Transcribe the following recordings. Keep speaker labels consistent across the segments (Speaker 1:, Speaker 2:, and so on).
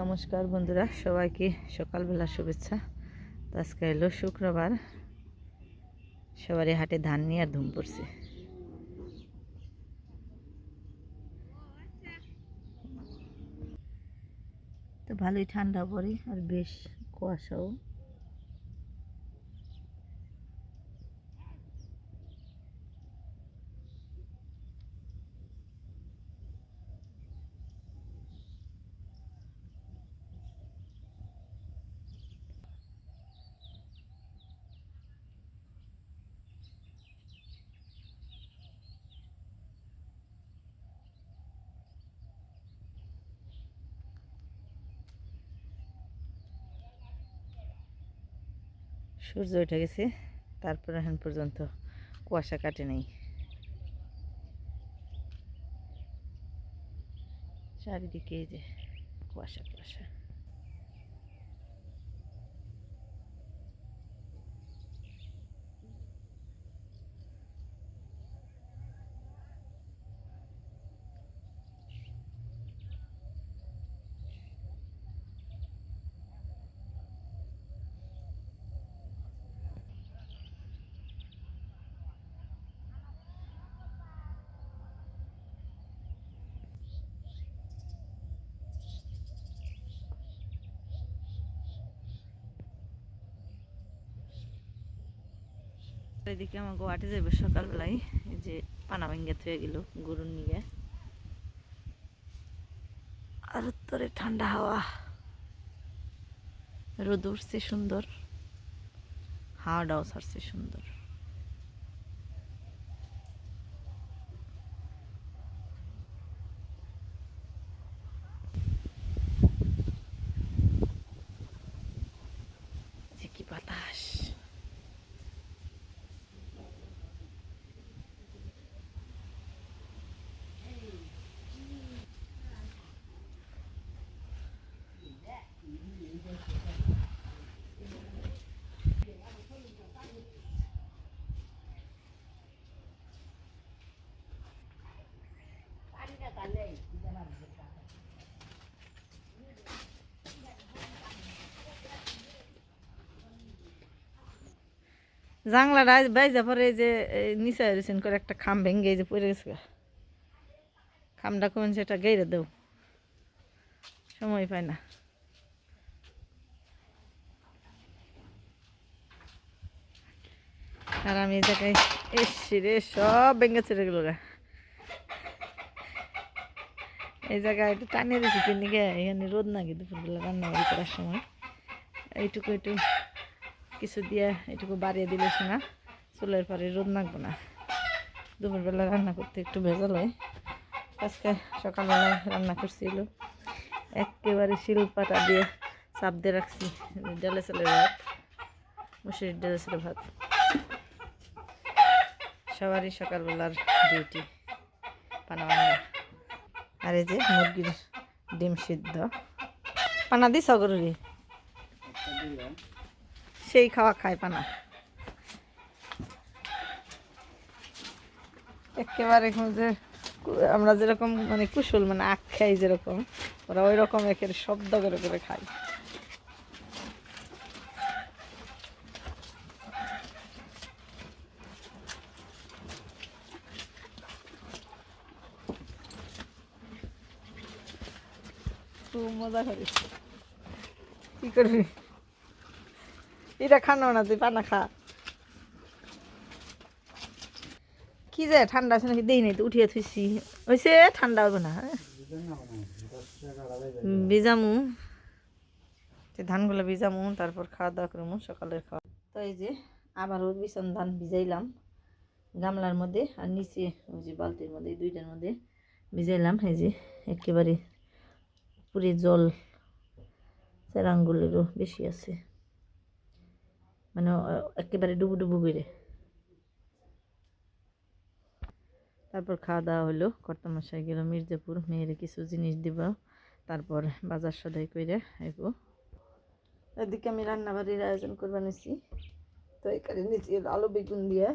Speaker 1: নমস্কার বন্ধুরা, সবাইকে সকালবেলা শুভেচ্ছা। তো আজকে এলো শুক্রবার, সবারই হাটে ধান নিয়ে আর ধুম পড়ছে। তো ভালোই ঠান্ডা পড়ে আর বেশ কুয়াশাও। সূর্য উঠে গেছে তারপর এখন পর্যন্ত কুয়াশা কাটে নাই। চারিদিকে যে কুয়াশা কুয়াশা। এদিকে আমার গোয়াটে যাবে সকালবেলায়, এই যে পানা ভেঙ্গে থয়ে গেল গরুর নিয়ে। আর উত্তরে ঠান্ডা হাওয়া। রোদ উঠছে সুন্দর, হাওয়াটাও ছাড়ছে সুন্দর যে কি বাতাস জাংলাটা বাইজা পরে যে নিচে রিসেন্ট করে একটা খাম ভেঙে যে পড়ে গেছে। খামটা কোন সেটা গেড়ে দেও। সময় পায় না। আর আমি এই জায়গায় এসছি রে, সব ভেঙে ছেড়ে গেল এই জায়গায় একটু টানিয়ে দিয়েছি গে এখানে রোদ না কি দুপুরবেলা রান্নাবাড়ি করার সময়। এইটুকু একটু কিছু দিয়ে এটুকু বাড়িয়ে দিলে শোনা চুলের পরে রোদ নাকবো না। দুপুরবেলা রান্না করতে একটু ভেজাল হয়। আজকে সকালবেলায় রান্না করছিল, একেবারে শিলপাটা দিয়ে চাপ দিয়ে রাখছি, ডালে চালের ভাত, মুসুরির ডালে চালের ভাত। সবারই সকালবেলার ডিউটি পানা আর এই যে মুরগির ডিম সিদ্ধ। পানা দিস গরুরি? সেই খাওয়া খায় পানা। একেবারে যে আমরা যেরকম মানে কুশল মানে আখ খাই যেরকম, ওরা ওই রকম একের শব্দ করে করে খায়। খুব মজা করিস। কি করবি? এটা খানো না, তুই পানা খা। কি যে ঠান্ডা আছে নাকি? দেই নাই তো, উঠিয়ে থুইছি। হয়েছে ঠান্ডা হবে না হ্যাঁ? ভিজামু যে ধানগুলো ভিজামু তারপর খাওয়া দাওয়া করব সকালের খাওয়া। তো এই যে, আবারও বিছন ধান ভিজাইলাম। গামলার মধ্যে, আর নিচে, ওই যে বালতির মধ্যে দুইটার মধ্যে ভিজাইলাম। এই যে, একেবারে পুরে জল চার আঙ্গুলেরও বেশি আছে। মানে একেবারে ডুবু ডুবু করে। তারপর খাওয়া দাওয়া হলো, কর্তামশাই গেল মির্জাপুর, মেয়েরে কিছু জিনিস দিব। তারপর বাজার সদাই করে এগো এদিকে আমি রান্নাবাড়ির আয়োজন করবা নিছি। তো এখানে নিচে আলু বেগুন দিয়ে,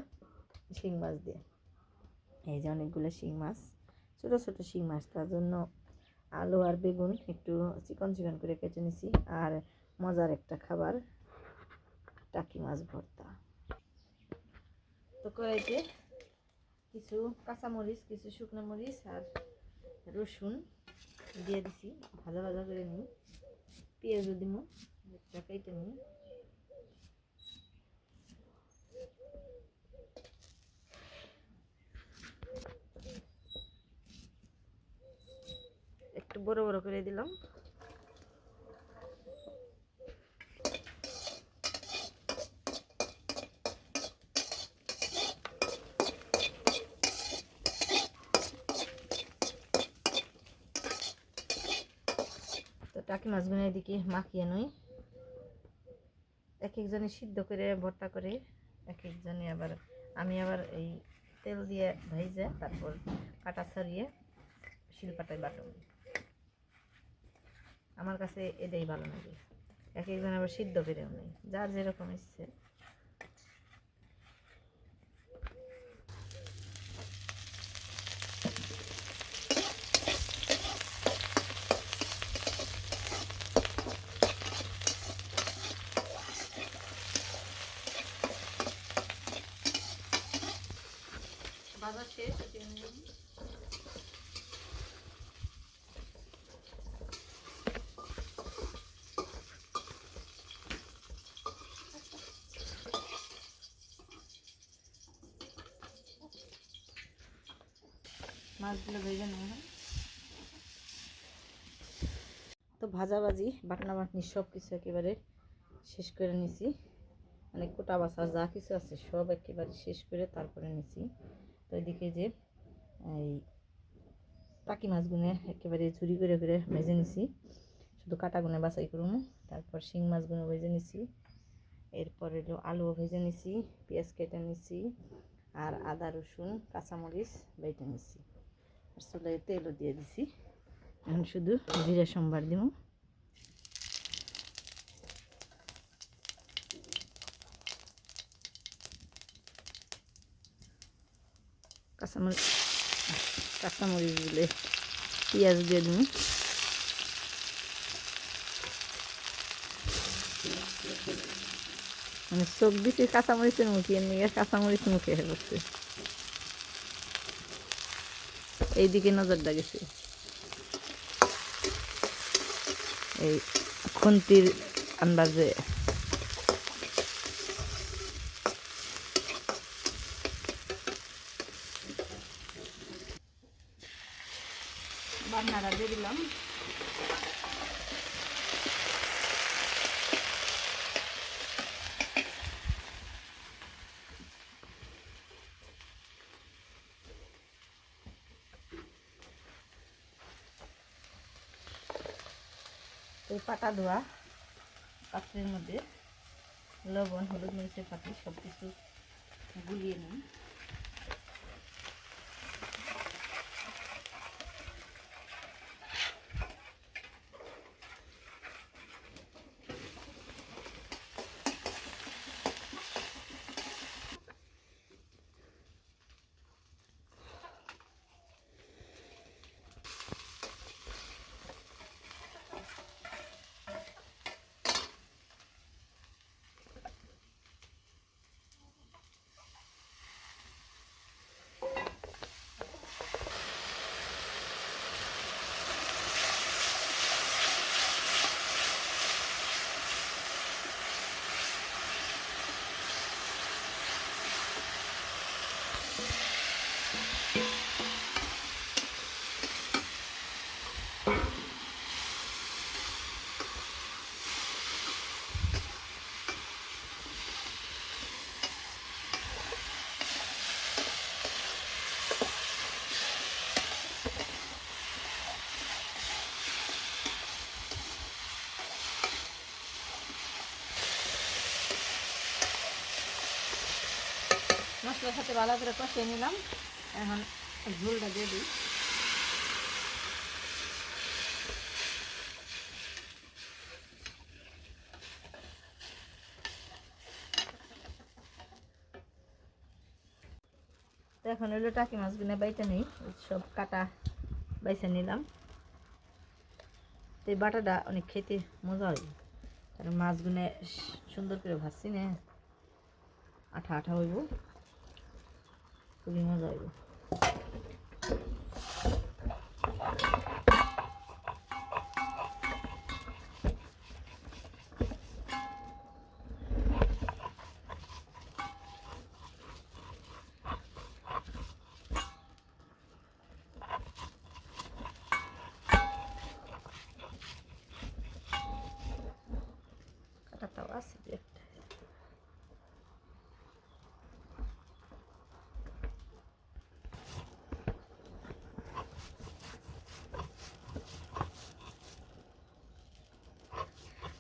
Speaker 1: শিং মাছ দিয়ে। এই যে অনেকগুলো শিং মাছ, ছোটো ছোটো শিং মাছ, তার জন্য আলু আর বেগুন একটু চিকন চিকন করে কেটে নিছি। আর মজার একটা খাবার, টাকি মাছ ভর্তা। তো কড়াইতে কিছু কাঁচামরিচ কিছু শুকনো মরিচ আর রসুন দিয়ে দিছি। ভাজা ভাজা করে নিই। পেঁয়াজও দিব একটা কেটে নিই। একটু বড় বড় করে দিলাম। তো টাকি মাছগুলো এদিকে মাখিয়ে নই। এক একজনে সিদ্ধ করে, ভর্তা করে, এক একজনে আবার আমি আবার এই তেল দিয়ে ভেজে তারপর কাটা ছাড়িয়ে শিলপাটায় বাটন। আমার কাছে এটাই ভালো লাগে। এক একজন আবার সিদ্ধ পেরেও নেই যার যেরকম ইচ্ছে বাজার শেষ মাছগুলো ভেজে নেওয়া হয় তো ভাজাভাজি বাটনা বাটনি সব কিছু একেবারে শেষ করে নিছি। মানে কোটা বাছা, যা কিছু আছে সব একেবারে শেষ করে তারপরে নিছি। তো এদিকে যে এই টাকি মাছগুলো একেবারে ঝুরি করে করে ভেজে নিছি। শুধু কাটাগুনে বাছাই করুন, তারপর শিং মাছগুলো ভেজে নিছি। এরপর এলো আলুও ভেজে নিছি, পেঁয়াজ কেটে নিছি, আর আদা, রসুন, কাঁচামরিচ বেটে নিছি। চুলায় তেলও দিয়ে দিছি। এখন শুধু জিরা, সম্বার দিব। কাঁচামরিচ কাঁচামরিচ বলে পেঁয়াজ দিয়ে দিন মানে দিছি কাঁচামরিচের মুখে নিয়ে কাঁচামরিচ মুখে হয়ে পড়ছে এইদিকে নজরটা গেছে এই খুন্তির আন্দাজে। বান্নারা দিয়ে দিলাম এই পাটা ধোয়া পাত্রের মধ্যে লবণ হলুদ মরিচের পাতি সব কিছু গুলিয়ে নিন মশলার সাথে ভালো করে কষিয়ে নিলাম। এখন ঝোলটা দিয়ে দিই। এখন হলো টাকি মাছগুলো বাইতে নেই, সব কাটা বাইছে নিলাম। তো বাটাটা অনেক খেতে মজা হয়, কারণ মাছগুলো সুন্দর করে ভাজছি না, আঠা আঠা হইব। খুবই মজা হইব কাটাটাও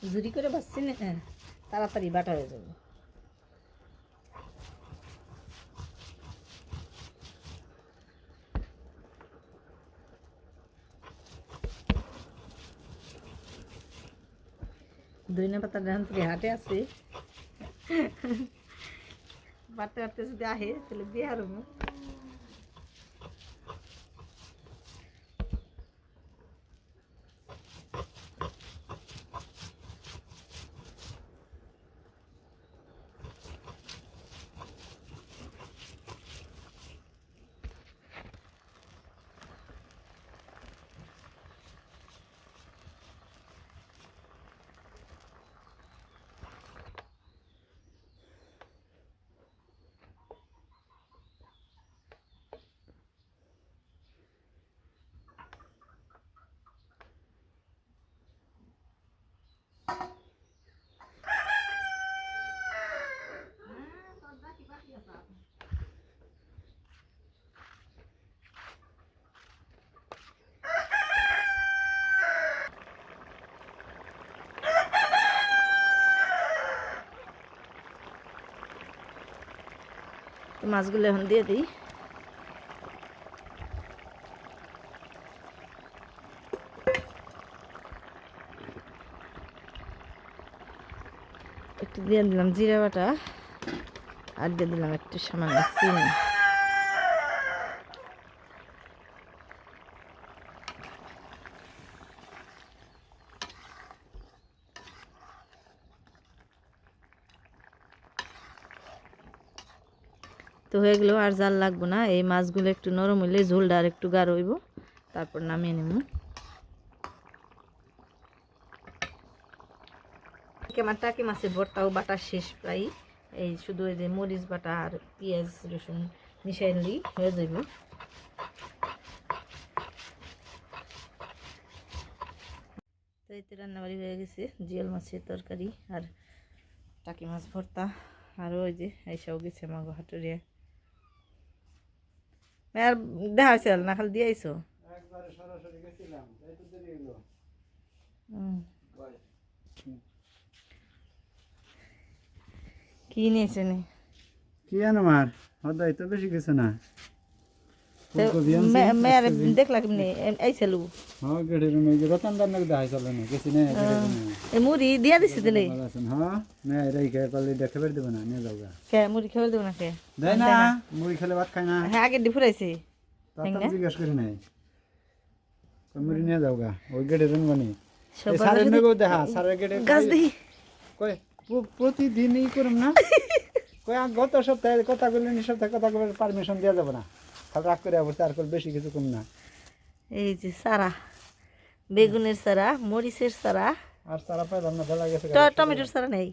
Speaker 1: জুরি করে বাসছি না হ্যাঁ, তাড়াতাড়ি বাটা হয়ে যাবে। দইনা পাতা থেকে হাটে আছে। বাড়তে বাড়তে যদি আহে তাহলে দিয়ে হারবো তো মাছগুলো এখন দিয়ে দিই। একটু দিয়ে দিলাম জিরা বাটা, আর দিয়ে দিলাম একটু সামান্য চিনি। তো হয়ে গেলো আর জাল লাগবো না। এই মাছগুলো একটু নরম হইলে ঝোলটা আর একটু গাঢ় হইব। তারপর নামিয়ে নেব আমার টাকি মাছের ভর্তাও বাটা শেষ প্রায়। এই শুধু এই যে মরিচ বাটা আর পেঁয়াজ, রসুন মিশাই নিলি হয়ে যাইব। তো এতে রান্নাবাড়ি হয়ে গেছে, জিয়াল মাছের তরকারি আর টাকি মাছ ভর্তা। আরও ওই যে এইসব গেছে মাগো হাটুরিয়া। আর দেখা হয়েছে না খালি দিয়ে আইসো। কি নিয়েছে নি?
Speaker 2: কি আনো মার? হদাই তো বেশি কিছু না।
Speaker 1: মেয়ের দেখলা কেমনি আইসে লু
Speaker 2: হ্যাঁ গেড়ে রুমে যে নাকি চলে না গেড়ে
Speaker 1: মুড়ি দিয়া দিছি দিলে?
Speaker 2: হ্যাঁ মেয়ে রাই খেয়ে পারলে দেখে বের দেবে না নিয়ে যাও
Speaker 1: কে মুড়ি খেয়ে দেবো না কে
Speaker 2: মুড়ি খেলে ভাত খায় না।
Speaker 1: হ্যাঁ আগে দি ফুরাইছি।
Speaker 2: জিজ্ঞেস করি নাই। কই মুড়ি নিয়ে যাও গা ওই গেড়ে রুম বানি।
Speaker 1: সব
Speaker 2: সারের দেখা সারের গেড়ে
Speaker 1: গাছ দেখি।
Speaker 2: কই প্র- প্রতিদিন ই করুম না? কই গত সপ্তাহে কথা বললেন এই সপ্তাহে কথা বলে পারমিশন দেওয়া যাবে না। খালি রাগ করে আবার তার করে বেশি কিছু কম না।
Speaker 1: এই যে সারা বেগুনের সারা মরিচের সারা
Speaker 2: আর সারা পাইলাম না বেলা গেছে
Speaker 1: টমেটোর সারা নেই?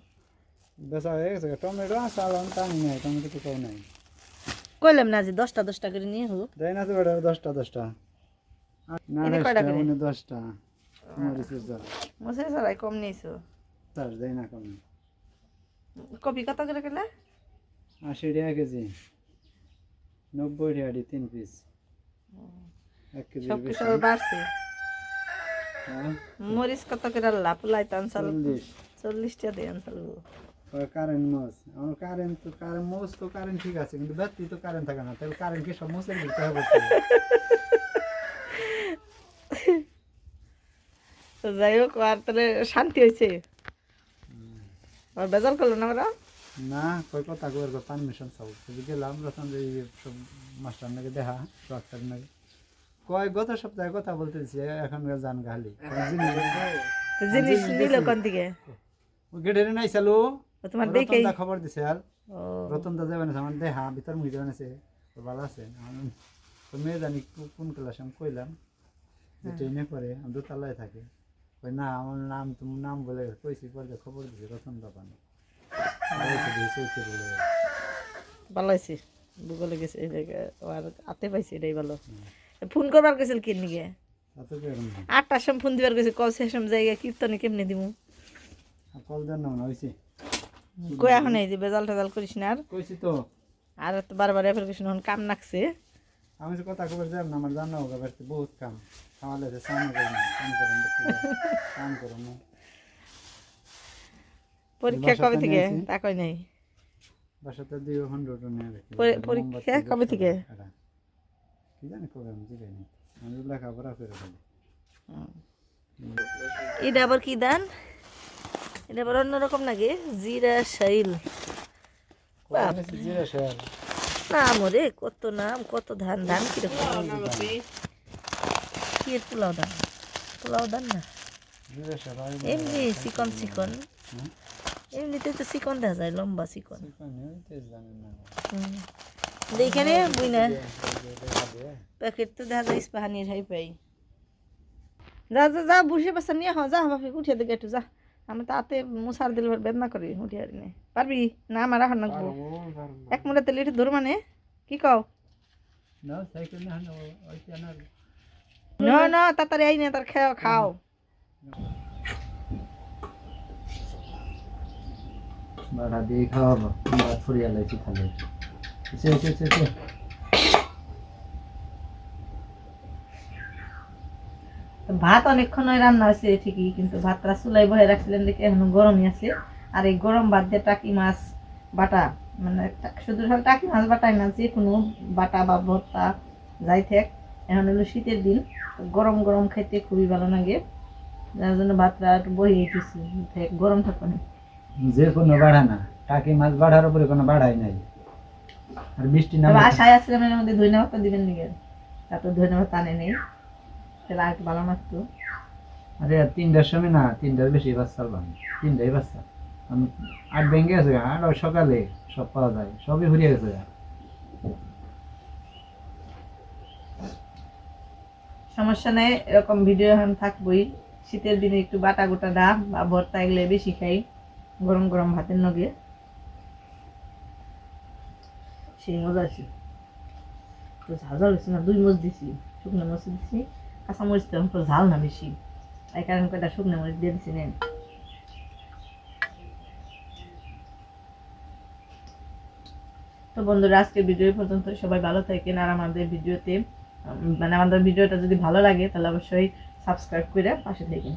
Speaker 2: বেচা হয়ে গেছে টমেটো চালান টানি নাই টমেটো তো কেউ নাই।
Speaker 1: কইলাম না যে দশটা দশটা করে নিয়ে হোক।
Speaker 2: দেয় না তো বেটা দশটা দশটা। না? মানে দশটা মরিচের চারা
Speaker 1: মরিচের সারাই কম নিয়েছো?
Speaker 2: চাষ দেয় না কম।
Speaker 1: কপি কত করে গেলে
Speaker 2: আশি টাকা কেজি। নব্বই দি তিন পিস এক কেজি
Speaker 1: বাড়ছে?
Speaker 2: হ্যাঁ?
Speaker 1: মরিচ কত করে লাভ? লাই তান চাল চল্লিশটা
Speaker 2: কারেন্ট মোস আমার কারেন্ট তো কারেন্ট মোস তো কারেন্ট ঠিক আছে কিন্তু ব্যাটারি তো কারেন্ট থাকে না। তাহলে কারেন্ট কি সব মোসের দিতে হবে
Speaker 1: তো যাই হোক আর তাহলে শান্তি হয়েছে। আর বেজার করল না আমরা
Speaker 2: না কই কথা কই পারমিশন চাও। যদি গেলাম রতন যে সব মাস্টার নাকি দেখা ডাক্তার নাকি। কয় গত সপ্তাহে কথা বলতেছি এখন জান গালি।
Speaker 1: জিনিস নিল কোন দিকে?
Speaker 2: গেটের নাই চালু।
Speaker 1: ও তোমার
Speaker 2: রতনদা খবর দিছে আর। রতন দা যাবেন আমার দেহা ভিতর মুই যাবেন আছে তো ভালো আছে। তো মেয়ে জানি কোন ক্লাসে আমি কইলাম যে ট্রেনে করে আমি দোতলায় থাকে। কই না আমার নাম তুমি নাম বলে কইছি পরে খবর দিছে রতন দা পানি বলেছে দিয়েছে ওকে বলে
Speaker 1: ভালো হয়েছে ভূগোলে গেছে আর আতে পাইছে এটাই ভালো। ফোন করবার গেছিল কি নিগে? আটটার সময় ফোন দিবার গেছে কল শেষ জায়গা কীর্তনে কেমনে
Speaker 2: আর কল দেন না হয়েছে
Speaker 1: কই এখন এই যে বেজাল টেজাল করিস না আর?
Speaker 2: কইছি তো।
Speaker 1: আর তো বারবার কাম নাকছে।
Speaker 2: আমি কথা খবর যাব না আমার জানা হোক বহুত কাম। খাওয়ালে সামনে কাম করুন কাম করুন না।
Speaker 1: পরীক্ষা কবে থেকে। তা কই নাই।
Speaker 2: বাসাতে দুই হন্ড্রেড নিয়ে
Speaker 1: পরীক্ষা কবে থেকে?
Speaker 2: কি জানি কবে আমি জিগাই নি আমি লেখাপড়া করে ফেলি।
Speaker 1: এটা আবার কি দান? এটা আবার অন্যরকম লাগে জিরা শাইল।
Speaker 2: জিরা শেয়ার
Speaker 1: নাম ওরে কত নাম কত ধান ধান কীরকম? কি এর পোলাও ধান পোলাও ধান না? এমনি চিকন চিকন? এমনিতে তো চিকন দেখা যায় লম্বা চিকন। এইখানে বুই না। প্যাকেট তো দেখা যায় ইস্পাহানির হাই পাই। যা যা যা বসে বাসা নিয়ে হ যা বাপি উঠিয়ে দিকে একটু যা। আমি তাতে মুসার দিল বেদনা করি উঠিয়ে আর নে পারবি? না আমার এখন নাকবো এক মুড়ে তেল একটু ধর মানে? কি কও?
Speaker 2: না সাইকেল ন। ন
Speaker 1: তাড়াতাড়ি আই না তার খাও। খাও
Speaker 2: বাড়া দিয়ে খাওয়াবো ভাত ফুরিয়া লাইছি খালি সে সে সে সে
Speaker 1: ভাত অনেকক্ষণ রান্না হয়েছে ঠিকই, কিন্তু ভাতটা চুলাই বহে রাখছিলেন দেখে এখনও গরমই আছে। আর এই গরম ভাত দিয়ে টাকি মাছ বাটা মানে শুধু টাকি মাছ বাটাই না, যে কোনো বাটা বা ভর্তা যাই থাক, এখন হলো শীতের দিন গরম গরম খাইতে খুবই ভালো লাগে। যার জন্য ভাতটা একটু বহিয়ে দিচ্ছি গরম থাকবে না
Speaker 2: যে কোনো বাড়া না। টাকি মাছ বাড়ার উপরে কোনো বাড়াই নাই। আর বৃষ্টি না
Speaker 1: আশায় আসছিলাম এর মধ্যে ধন্যবাদ তো দিবেন দিকে তা তো ধন্যবাদ টানে নেই। তাহলে আর ভালো লাগতো।
Speaker 2: আরে আর তিনটার সময় না তিনটার বেশি বাস চালবাম তিনটাই বাচ্চা আমি আট ব্যাঙ্গে আছে আর ওই সকালে সব পাওয়া যায়। সবই ফুরিয়ে গেছে
Speaker 1: সমস্যা নেই এরকম ভিডিও এখন থাকবোই। শীতের দিনে একটু বাটা গোটা ডাব বা ভর্তা এগুলো বেশি খাই। গরম গরম ভাতের নগে। সেই মজা আছে তো ঝাল ঝাল হচ্ছে না? দুই মরিচ দিছি, শুকনো মরিচ দিছি, কাঁচা মরিচ তো এখন ঝাল না বেশি। এই কারণে কয়টা শুকনো মরিচ দিয়ে দিছি নেন। তো বন্ধুরা, আজকের ভিডিও পর্যন্ত সবাই ভালো থাকেন। আর আমাদের ভিডিওতে মানে আমাদের ভিডিওটা যদি ভালো লাগে, তাহলে অবশ্যই সাবস্ক্রাইব করে পাশে থাকেন।